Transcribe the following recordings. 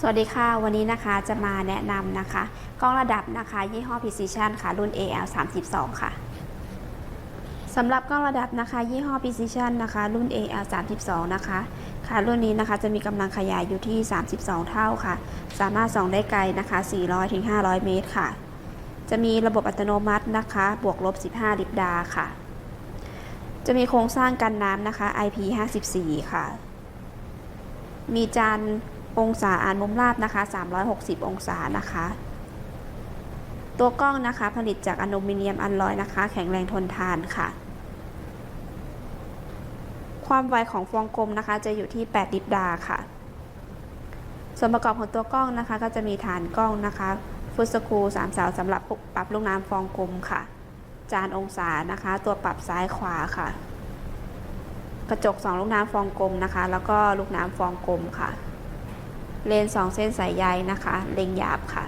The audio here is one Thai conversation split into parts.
สวัสดีค่ะวันนี้นะคะจะมาแนะนำนะคะ กล้องระดับนะคะ ยี่ห้อ Precision ค่ะ รุ่น AL 32ค่ะสำหรับกล้องระดับนะคะ ยี่ห้อ Precision นะคะ รุ่น AL 32นะคะ ค่ะรุ่นนี้นะคะจะมีกำลังขยายอยู่ที่ 32 เท่าค่ะ สามารถส่องได้ไกลนะคะ 400-500 เมตรค่ะ จะมีระบบอัตโนมัตินะคะ บวกลบ 15 ลิปดาค่ะ จะมีโครงสร้างกันน้ำนะคะ IP54 ค่ะ มีจาน องศาอ่านมุมราบนะคะ 360 องศานะคะ ตัวกล้องนะคะผลิตจากอลูมิเนียมอัลลอยนะคะ แข็งแรงทนทานค่ะ ความไวของฟองกลมนะคะ จะอยู่ที่8ลิปดาค่ะ ส่วนประกอบของตัวกล้องนะคะ ก็จะมีฐานกล้องนะคะฟุตสกูสามเสาสำหรับปรับลูกน้ำฟองกลมค่ะ จานองศานะคะ ตัวปรับซ้ายขวาค่ะ กระจก 2 ลูกน้ำฟองกลมนะคะ แล้วก็ลูกน้ำฟองกลมค่ะ เลนส์2เส้นสายใยนะคะ เล็งหยาบค่ะ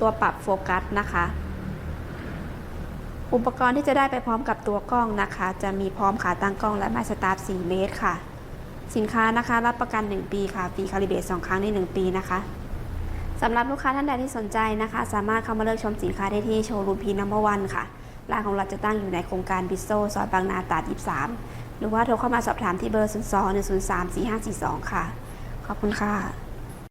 ตัวปรับโฟกัสนะคะ อุปกรณ์ที่จะได้ไปพร้อมกับตัวกล้องนะคะ จะมีพร้อมขาตั้งกล้องและไม้สตาร์ท4เมตรค่ะ สินค้านะคะ รับประกัน 1 ปีค่ะฟรีคาลิเบต2ครั้งใน 1 ปีนะคะสำหรับลูกค้าท่านใดที่สนใจนะคะ สามารถเข้ามาเลือกชมสินค้าได้ที่โชว์รูมพีนัมเบอร์วันค่ะร้านของเราจะตั้งอยู่ในโครงการบิสโซซอยบางนาตราด23 หรือว่าโทรเข้ามาสอบถามที่เบอร์ 02 103 4542 ค่ะ ขอบคุณค่ะ